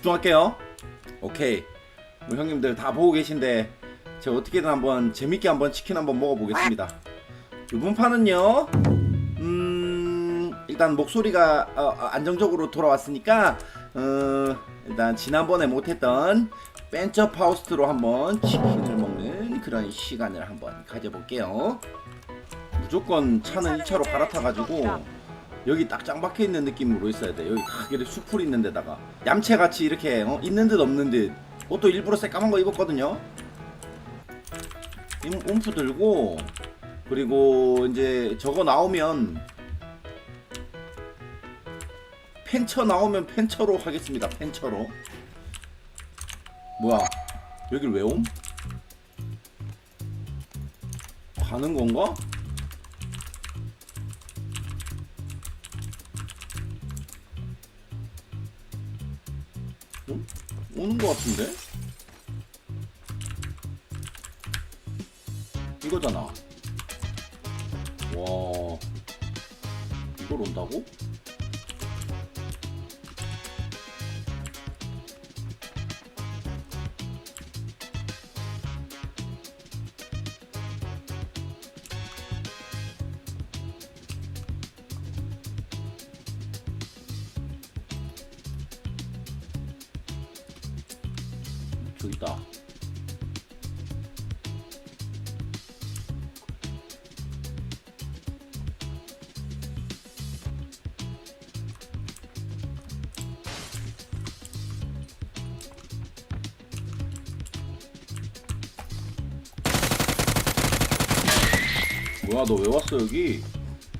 집중할게요. 오케이. 우리 형님들 다 보고 계신데 제가 어떻게든 한번 재밌게 한번 치킨 한번 먹어보겠습니다. 이번 판은요. 음 일단 목소리가 어, 어, 안정적으로 돌아왔으니까 어, 일단 지난번에 못했던 벤처 파우스트로 한번 치킨을 먹는 그런 시간을 한번 가져볼게요. 무조건 차는 2차로 갈아타가지고 여기 딱 짱 박혀 있는 느낌으로 있어야 돼. 여기 딱 이렇게 수풀 있는 데다가 얌체 같이 이렇게 어? 있는 듯 없는 듯. 옷도 일부러 새까만 거 입었거든요. 임- 움프 들고 그리고 이제 저거 나오면 펜처 나오면 펜처로 하겠습니다. 펜처로. 뭐야? 여길 왜 옴? 가는 건가? 오는 거 같은데? 이거잖아. 와, 이걸 온다고? 저기 있다. 뭐야 너 왜 왔어 여기?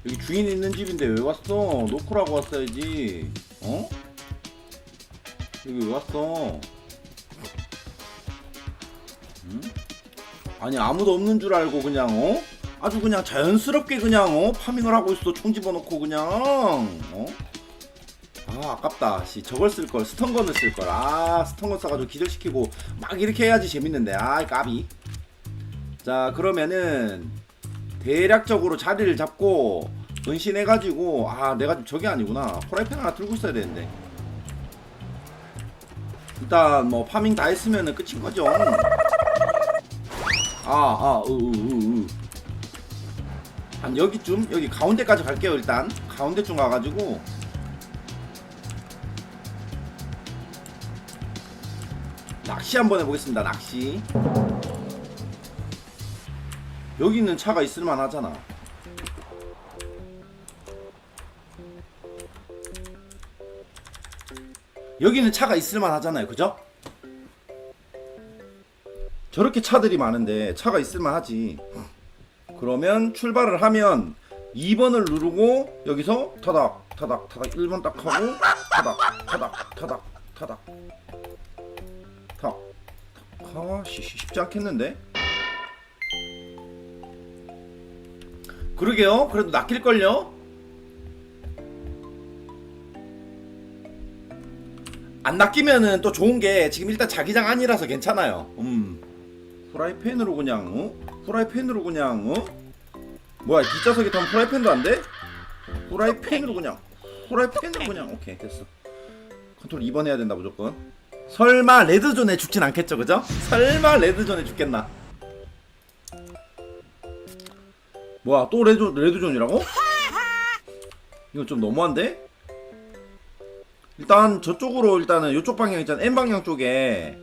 여기 주인 있는 집인데 왜 왔어? 노크라고 왔어야지. 어? 여기 왜 왔어? 아니 아무도 없는 줄 알고 그냥 어? 아주 그냥 자연스럽게 그냥 어? 파밍을 하고 있어. 총 집어넣고 그냥 어? 아 아깝다. 씨 저걸 쓸걸 스턴건을 쓸걸. 아 스턴건 써가지고 기절시키고 막 이렇게 해야지 재밌는데. 아 까비. 자 그러면은 대략적으로 자리를 잡고 은신해가지고 아 내가 좀 저게 아니구나. 프라이팬 하나 들고 있어야 되는데. 일단 뭐 파밍 다 했으면은 끝인 거죠 아, 아아으으 으 한 여기쯤 여기 가운데까지 갈게요 일단 가운데쯤 가가지고 낚시 한번 해보겠습니다 낚시 여기 있는 차가 있을만 하잖아. 여기는 차가 있을만 하잖아요. 그죠? 저렇게 차들이 많은데 차가 있을만 하지. 그러면 출발을 하면 2번을 누르고 여기서 타닥 타닥 타닥 1번 딱 하고 타닥 타닥 타닥 타닥 탁. 아, 씨, 씨, 쉽지 않겠는데? 그러게요. 그래도 낚일걸요? 안 낚이면은 또 좋은 게 지금 일단 자기장 아니라서 괜찮아요. 음. 프라이팬으로 그냥, 어? 프라이팬으로 그냥, 어? 뭐야, 뒷좌석에 타면 프라이팬도 안 돼? 프라이팬으로 그냥, 프라이팬으로 그냥, 오케이, 됐어. 컨트롤 2번 해야 된다, 무조건. 설마 레드존에 죽진 않겠죠, 그죠? 설마 레드존에 죽겠나? 뭐야 또 레드 레드존이라고? 이거 좀 너무한데? 일단 저쪽으로 일단은 이쪽 방향 있잖아 N 방향 쪽에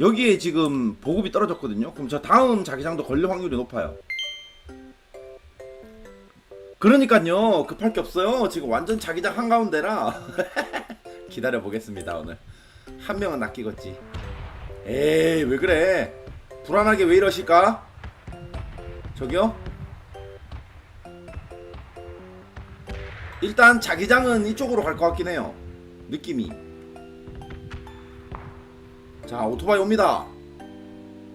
여기에 지금 보급이 떨어졌거든요. 그럼 저 다음 자기장도 걸릴 확률이 높아요. 그러니까요 급할 게 없어요. 지금 완전 자기장 한 가운데라 기다려 보겠습니다 오늘 한 명은 낚이겠지. 에이 왜 그래? 불안하게 왜 이러실까? 저기요? 일단 자기장은 이쪽으로 갈 것 같긴 해요. 느낌이. 자, 오토바이 옵니다.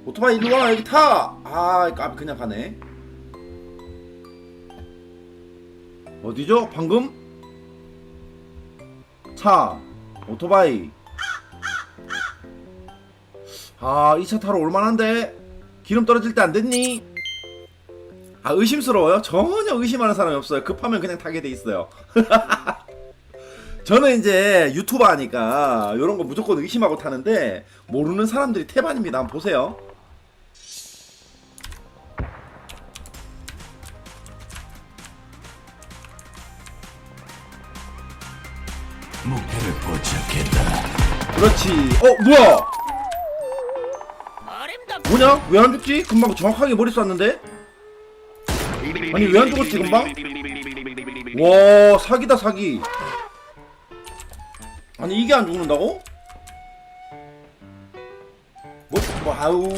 오토바이 일로 와, 여기 타! 아, 까비 그냥 가네. 어디죠? 방금? 차, 오토바이. 아, 이 차 타러 올만한데? 기름 떨어질 때 안 됐니? 아 의심스러워요? 전혀 의심하는 사람이 없어요. 급하면 그냥 타게 돼 있어요. 저는 이제 유튜버 하니까 이런 거 무조건 의심하고 타는데 모르는 사람들이 태반입니다. 한번 보세요. 목표를 포착했다. 그렇지. 어 뭐야? 뭐냐? 왜 안 죽지? 금방 정확하게 머리 쐈는데? 아니 왜 안 죽었지 금방? 와 사기다 사기. 아니 이게 안 죽는다고? 뭐 와우.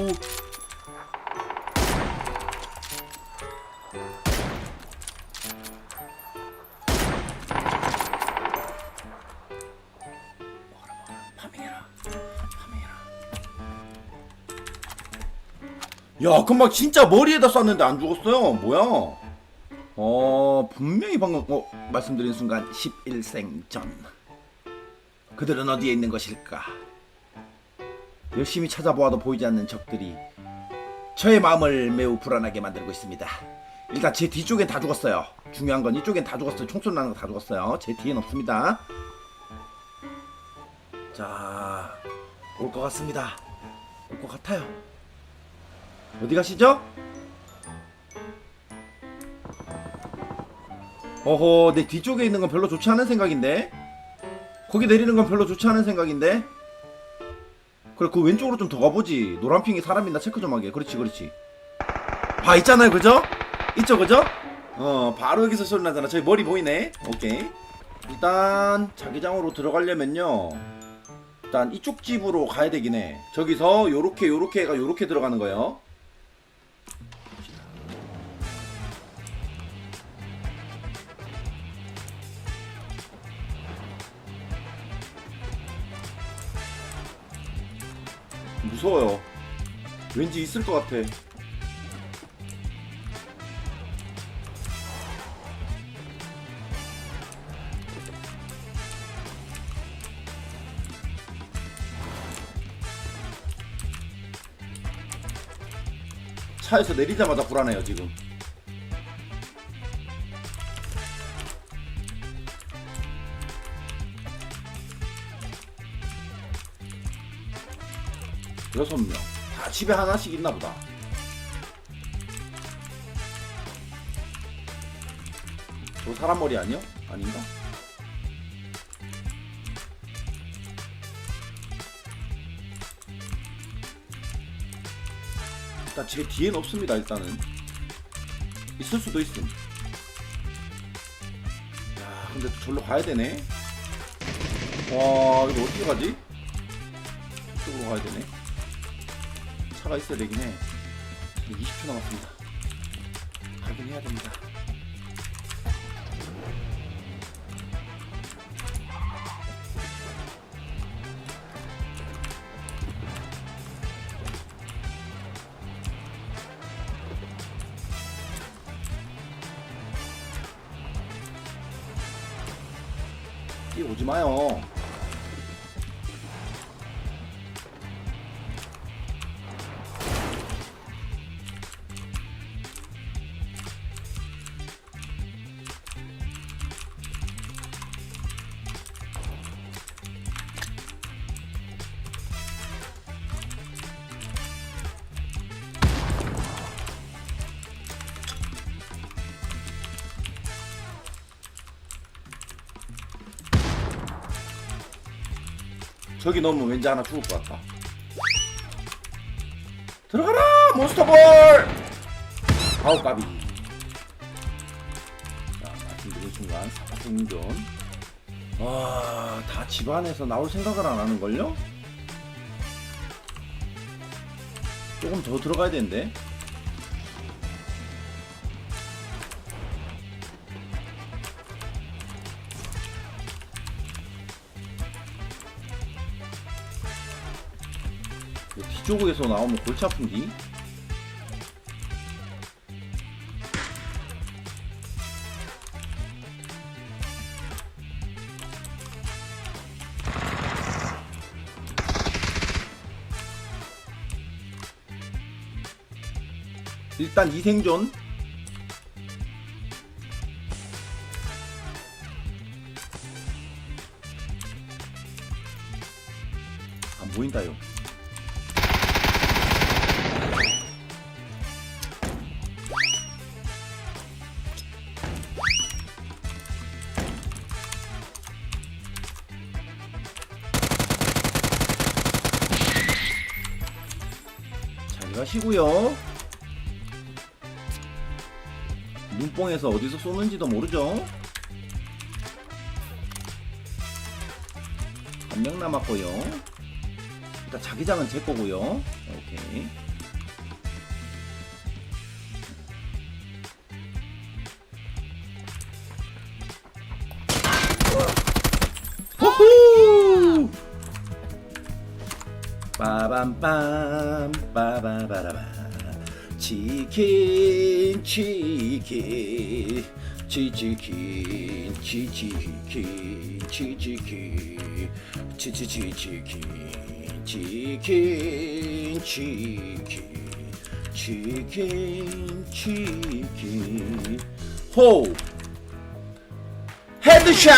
파밍해라. 야, 금방 진짜 머리에다 쐈는데 안 죽었어요. 뭐야? 어, 분명히 방금 어, 말씀드린 순간 11생전. 그들은 어디에 있는 것일까? 열심히 찾아보아도 보이지 않는 적들이 저의 마음을 매우 불안하게 만들고 있습니다. 일단 제 뒤쪽엔 다 죽었어요. 중요한 건 이쪽엔 다 죽었어요. 총소리 나는 거 다 죽었어요. 제 뒤엔 없습니다. 자, 올 것 같습니다. 올 것 같아요. 어디 가시죠? 어허, 내 뒤쪽에 있는 건 별로 좋지 않은 생각인데? 거기 내리는 건 별로 좋지 않은 생각인데? 그래, 그 왼쪽으로 좀 더 가보지. 노란 핑이 사람 있나 체크 좀 하게. 그렇지, 그렇지. 봐, 있잖아요, 그죠? 있죠, 그죠? 어, 바로 여기서 소리 나잖아. 저기 머리 보이네. 오케이. 일단, 자기장으로 들어가려면요. 일단 이쪽 집으로 가야 되긴 해. 저기서 요렇게 요렇게 해가 요렇게 들어가는 거예요. 무서워요. 왠지 있을 것 같아. 차에서 내리자마자 불안해요 지금. 여섯 명. 다 집에 하나씩 있나 보다. 저 사람 머리 아니요? 아닌가? 일단 제 뒤엔 없습니다 일단은 있을 수도 있음 야 근데 또 절로 가야 되네 와 이거 어떻게 가지? 저쪽으로 가야 되네 차가 있어야 되긴 해. 20초 남았습니다. 가긴 해야 됩니다. 뛰어오지 마요 저기 넣으면 왠지 하나 죽을 것 같다. 들어가라 몬스터볼! 아우 까비. 자 말씀드린 순간 사생존. 와다 집안에서 나올 생각을 안 하는 걸요? 조금 더 들어가야 되는데. 이쪽에서 나오면 골치 아픈디? 일단 이생존 안 보인다요 가시고요. 눈뽕에서 어디서 쏘는지도 모르죠. 한 명 남았고요. 일단 자기장은 제 거고요. 오케이. 빠밤빰 빠바바라바 치킨 치킨. 치치킨 치치킨 치치킨. 치치치치킨 치킨 치킨. 치킨 치킨. 호! 헤드샷!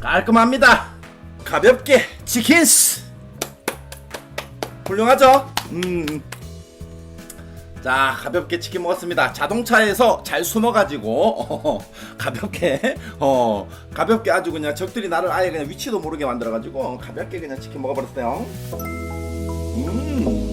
깔끔합니다. 가볍게 치킨스. 훌륭하죠? 음. 자, 가볍게 치킨 먹었습니다. 자동차에서 잘 숨어가지고 어, 가볍게 어 가볍게 아주 그냥 적들이 나를 아예 그냥 위치도 모르게 만들어가지고 가볍게 그냥 치킨 먹어버렸어요. 음.